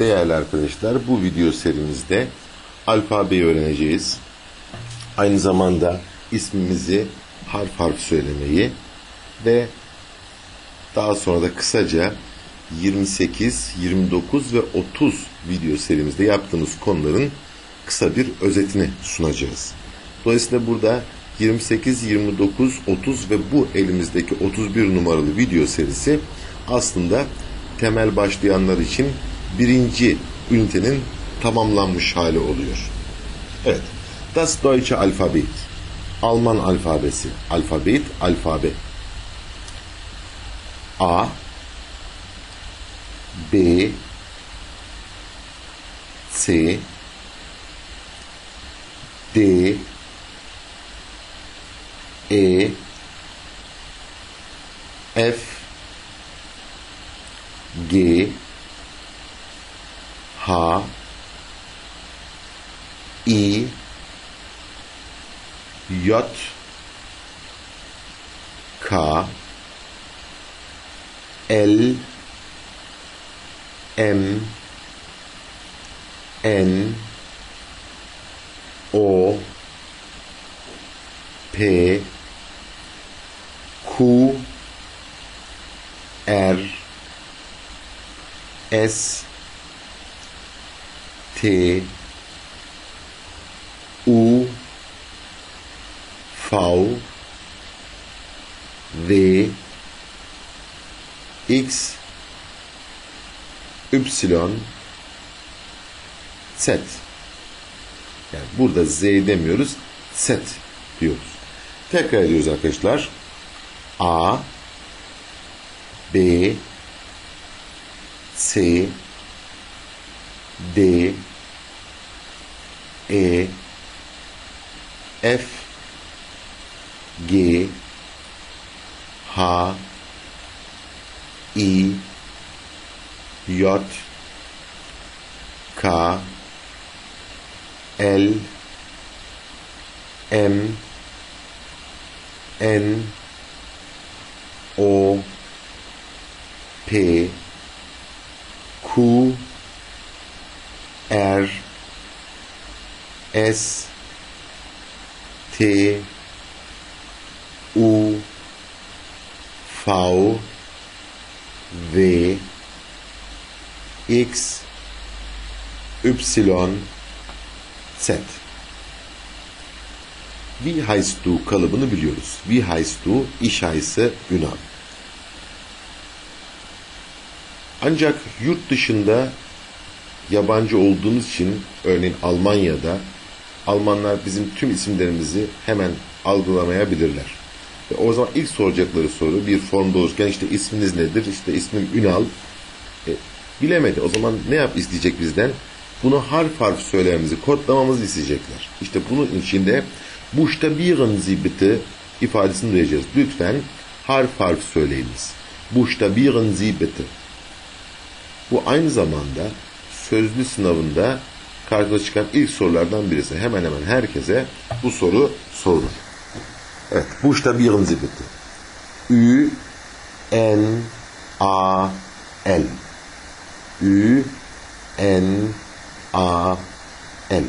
Değerli arkadaşlar bu video serimizde alfabeyi öğreneceğiz. Aynı zamanda ismimizi harf harf söylemeyi ve daha sonra da kısaca 28, 29 ve 30 video serimizde yaptığımız konuların kısa bir özetini sunacağız. Dolayısıyla burada 28, 29, 30 ve bu elimizdeki 31 numaralı video serisi aslında temel başlayanlar için birinci ünitenin tamamlanmış hali oluyor. Evet. Das Deutsche Alphabet. Alman alfabesi. Alfabet, alfabe. A B C D E F G H I J K L M N O P Q R S T U V W X Y Z. Yani burada Z demiyoruz, Z diyoruz. Tekrar ediyoruz arkadaşlar. A B C D E F G H I J K L M N O P Q R S T U V W X Y Z Wie heißt du kalıbını biliyoruz. Wie heißt du iş haysı Ünal. Ancak yurt dışında yabancı olduğumuz için örneğin Almanya'da Almanlar bizim tüm isimlerimizi hemen algılamayabilirler. Ve o zaman ilk soracakları soru bir formda olurken işte isminiz nedir? İşte ismim Ünal. E, bilemedi. O zaman ne yap isteyecek bizden? Bunu harf harf söylememizi, kodlamamızı isteyecekler. İşte bunun içinde buchstabieren Sie bitte ifadesini duyacağız. Lütfen harf harf söyleyiniz. Buchstabieren Sie bitte. Bu aynı zamanda sözlü sınavında karşımıza çıkan ilk sorulardan birisi. Hemen hemen herkese bu soru sorulur. Evet, buchstabieren Sie bitte. Ü, N, A, L. Ü, N, A, L.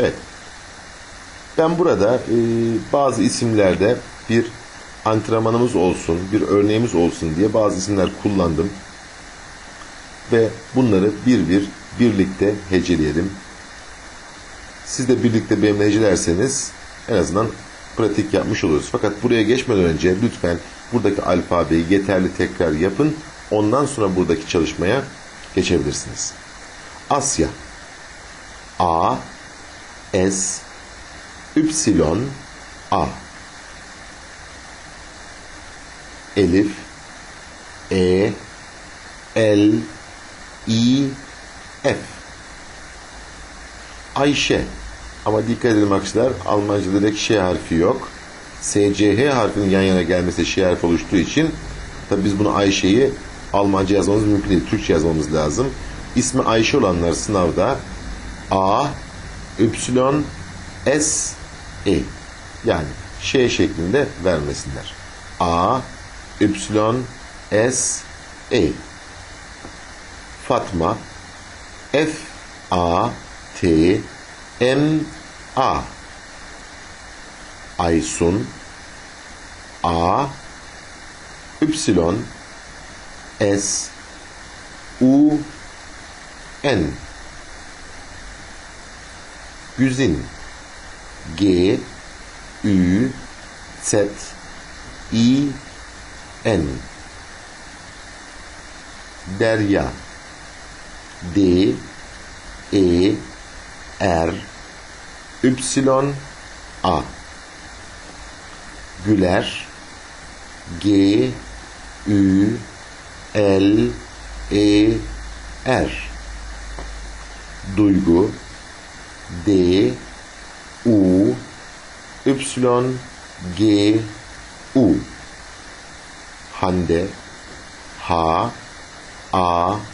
Evet. Ben burada e, bazı isimlerde bir antrenmanımız olsun, bir örneğimiz olsun diye bazı isimler kullandım. Ve bunları bir bir birlikte heceleyelim. Siz de birlikte benimle hecelerseniz en azından pratik yapmış oluruz. Fakat buraya geçmeden önce lütfen buradaki alfabeyi yeterli tekrar yapın. Ondan sonra buradaki çalışmaya geçebilirsiniz. Asya A S Y A Elif E L I F Ayşe ama dikkat edin arkadaşlar Almanca'da direkt Ş harfi yok. SCH harfinin yan yana gelmesi Ş harfi oluştuğu için tabi biz bunu Ayşe'yi Almanca yazmamız mümkün değil. Türkçe yazmamız lazım. İsmi Ayşe olanlar sınavda A Y S E yani Ş şeklinde vermesinler. A Y S E Fatma F A T M A Aysun. A Y S U N Güzin. G Ü Z I N Derya D E R Y A. Güler G Ü L E R. Duygu D U Y G U. Hande H A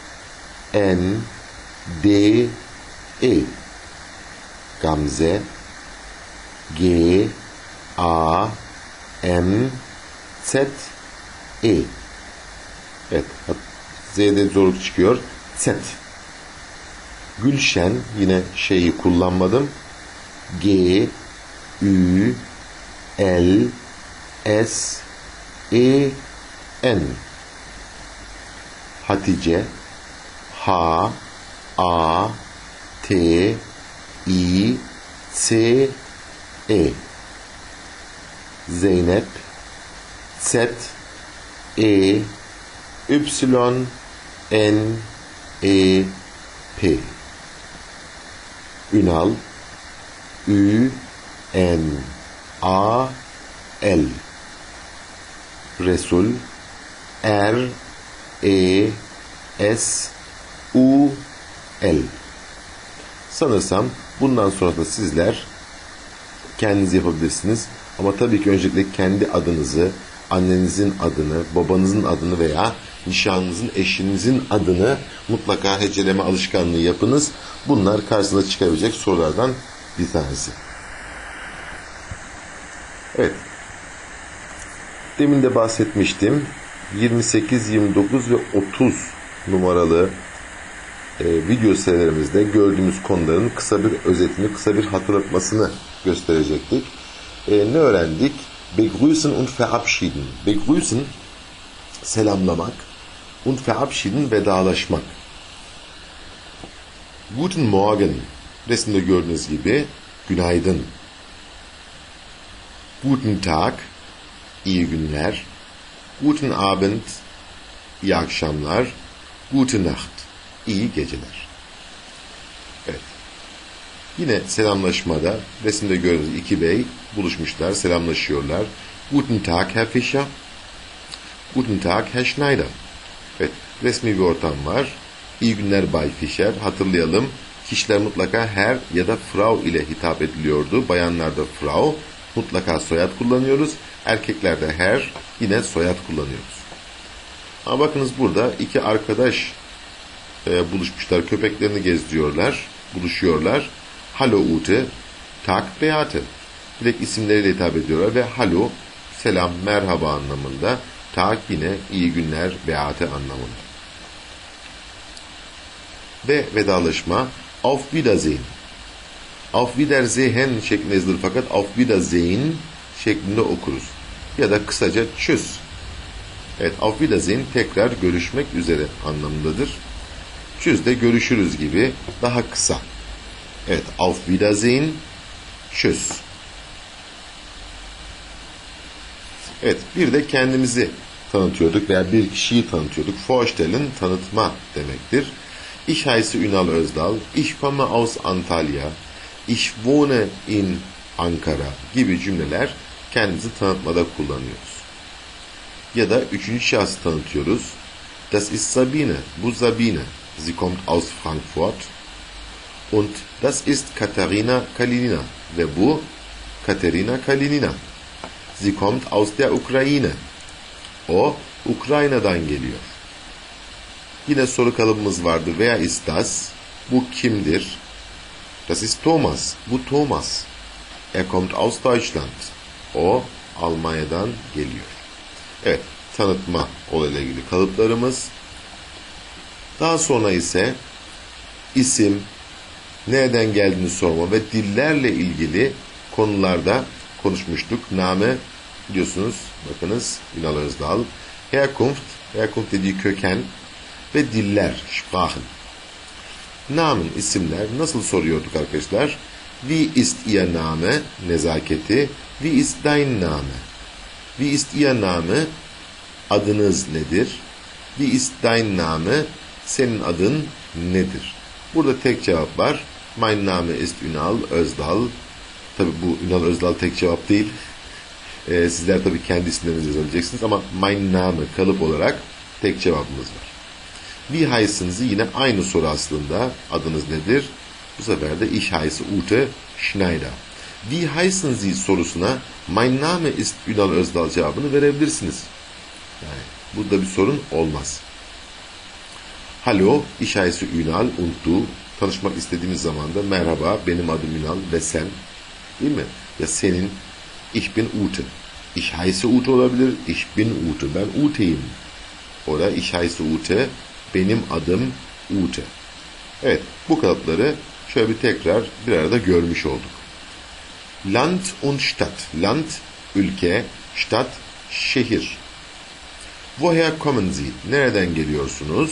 N D E Gamze G A M Z E Evet. Z'de zorluk çıkıyor. Z. Gülşen yine şeyi kullanmadım. G Ü L S E N Hatice H A T I S E. Zeynep Z E Y N E P. Ünal Ü N A L. Resul R E S U L Sanırsam bundan sonra da sizler kendiniz yapabilirsiniz. Ama tabii ki öncelikle kendi adınızı, annenizin adını, babanızın adını veya nişanlınızın, eşinizin adını mutlaka heceleme alışkanlığı yapınız. Bunlar karşınıza çıkabilecek sorulardan bir tanesi. Evet. Demin de bahsetmiştim. 28, 29 ve 30 numaralı e, video serilerimizde gördüğümüz konuların kısa bir özetini, kısa bir hatırlatmasını gösterecektik. E, ne öğrendik? Begrüßen und verabschieden. Begrüßen selamlamak und verabschieden vedalaşmak. Guten Morgen resimde gördüğünüz gibi günaydın. Guten Tag iyi günler. Guten Abend iyi akşamlar. Gute Nacht iyi geceler. Evet. Yine selamlaşmada resimde gördüğünüz iki bey buluşmuşlar, selamlaşıyorlar. Guten Tag Herr Fischer. Guten Tag Herr Schneider. Evet, resmi bir ortam var. İyi günler Bay Fischer. Hatırlayalım, kişiler mutlaka her ya da Frau ile hitap ediliyordu. Bayanlarda Frau, mutlaka soyad kullanıyoruz. Erkeklerde her, yine soyad kullanıyoruz. Ama bakınız burada iki arkadaş e, buluşmuşlar. Köpeklerini gezdiriyorlar, buluşuyorlar. Hallo Ute, Tag Beate. Direkt isimleriyle hitap ediyorlar ve hallo, selam, merhaba anlamında. Tag yine iyi günler, Beate anlamında. Ve vedalaşma Auf Wiedersehen. Auf Wiedersehen şeklinde yazılır fakat Auf Wiedersehen şeklinde okuruz. Ya da kısaca Tschüss. Evet, Auf Wiedersehen tekrar görüşmek üzere anlamındadır. Tschüss de görüşürüz gibi daha kısa. Evet, Auf Wiedersehen, Tschüss. Evet, bir de kendimizi tanıtıyorduk veya bir kişiyi tanıtıyorduk. Vorstellen tanıtma demektir. Ich heiße Ünal Özdal, ich komme aus Antalya, ich wohne in Ankara gibi cümleler kendimizi tanıtmada kullanıyoruz. Ya da üçüncü şahsı tanıtıyoruz. Das ist Sabine, bu Sabine. Sie kommt aus Frankfurt. Und das ist Katharina Kalinina. Ve bu Katerina Kalinina. Sie kommt aus der Ukraine. O Ukrayna'dan geliyor. Yine soru kalıbımız vardı. Wer ist das? Bu kimdir? Das ist Thomas. Bu Thomas. Er kommt aus Deutschland. O Almanya'dan geliyor. Evet, tanıtma olayla ilgili kalıplarımız. Daha sonra ise isim, nereden geldiğini sorma ve dillerle ilgili konularda konuşmuştuk. Name diyorsunuz. Bakınız Ünal Özdal. Herkunft, Herkunft dediği köken ve diller, Sprachen. Namen, isimler nasıl soruyorduk arkadaşlar? Wie ist Ihr Name? Nezaketi. Wie ist dein Name? Wie ist Ihr Name? Adınız nedir? Wie ist dein Name? Senin adın nedir? Burada tek cevap var. Mein Name ist Ünal Özdal. Tabi bu Ünal Özdal tek cevap değil. Ee, sizler tabi kendi isimlerinizi yazabileceksiniz ama mein Name kalıp olarak tek cevabımız var. Wie heißen Sie? Yine aynı soru aslında. Adınız nedir? Bu sefer de ich heiße Ute Schneider. Wie heißen Sie sorusuna mein Name ist Ünal Özdal cevabını verebilirsiniz. Yani burada bir sorun olmaz. Hallo, ich heiße Ünal und. Tanışmak istediğimiz zaman da merhaba, benim adım Ünal ve sen. Değil mi? Ya senin, ich bin Ute. Ich heiße Ute olabilir, ich bin Ute. Ben Ute'yim. Oder ich heiße Ute, benim adım Ute. Evet, bu kalıpları şöyle bir tekrar bir arada görmüş olduk. Land und Stadt. Land, ülke, Stadt, şehir. Woher kommen Sie? Nereden geliyorsunuz?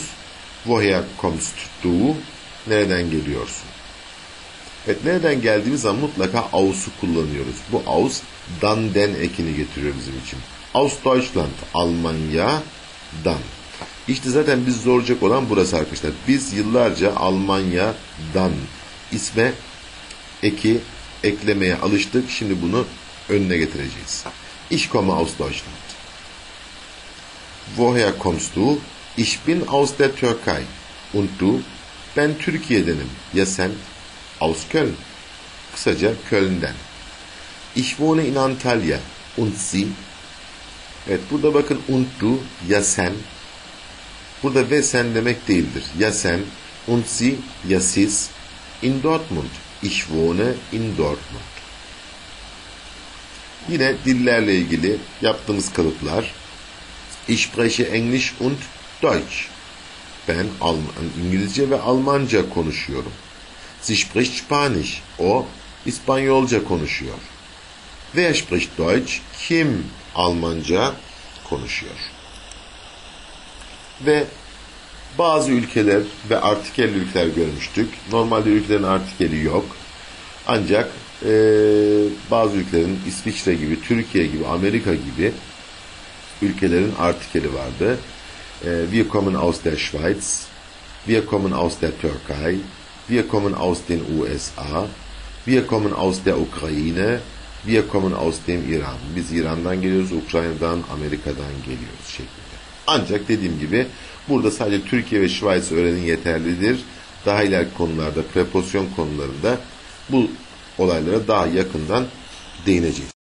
Woher kommst du? Nereden geliyorsun? Evet, nereden geldiğimiz zaman mutlaka aus'u kullanıyoruz. Bu aus, dan den ekini getiriyor bizim için. Aus Deutschland, Almanya'dan. İşte zaten biz zoracak olan burası arkadaşlar. Biz yıllarca Almanya'dan isme eki eklemeye alıştık. Şimdi bunu önüne getireceğiz. Ich komme aus Deutschland. Woher kommst du? Ich bin aus der Türkei. Und du? Ben Türkiye'denim. Ya sen? Aus Köln. Kısaca Köln'den. Ich wohne in Antalya. Und Sie? Evet burada bakın und du ya sen. Burada ve sen demek değildir. Ya sen und Sie ya siz. In Dortmund. Ich wohne in Dortmund. Yine dillerle ilgili yaptığımız kalıplar. Ich spreche Englisch und Deutsch. Ben Alman, İngilizce ve Almanca konuşuyorum. Sie spricht Spanisch. O İspanyolca konuşuyor. Wer spricht Deutsch? Kim Almanca konuşuyor? Ve bazı ülkeler ve artikel ülkeler görmüştük. Normalde ülkelerin artikeli yok. Ancak e, bazı ülkelerin İsviçre gibi, Türkiye gibi, Amerika gibi ülkelerin artikeli vardı. E, wir kommen aus der Schweiz, wir kommen aus der Türkei, wir kommen aus den USA, wir kommen aus der Ukraine, wir kommen aus dem İran. Biz İran'dan geliyoruz, Ukrayna'dan, Amerika'dan geliyoruz şeklinde. Ancak dediğim gibi burada sadece Türkiye ve Şvayz öğrenin yeterlidir. Daha ileriki konularda, prepozisyon konularında bu olaylara daha yakından değineceğiz.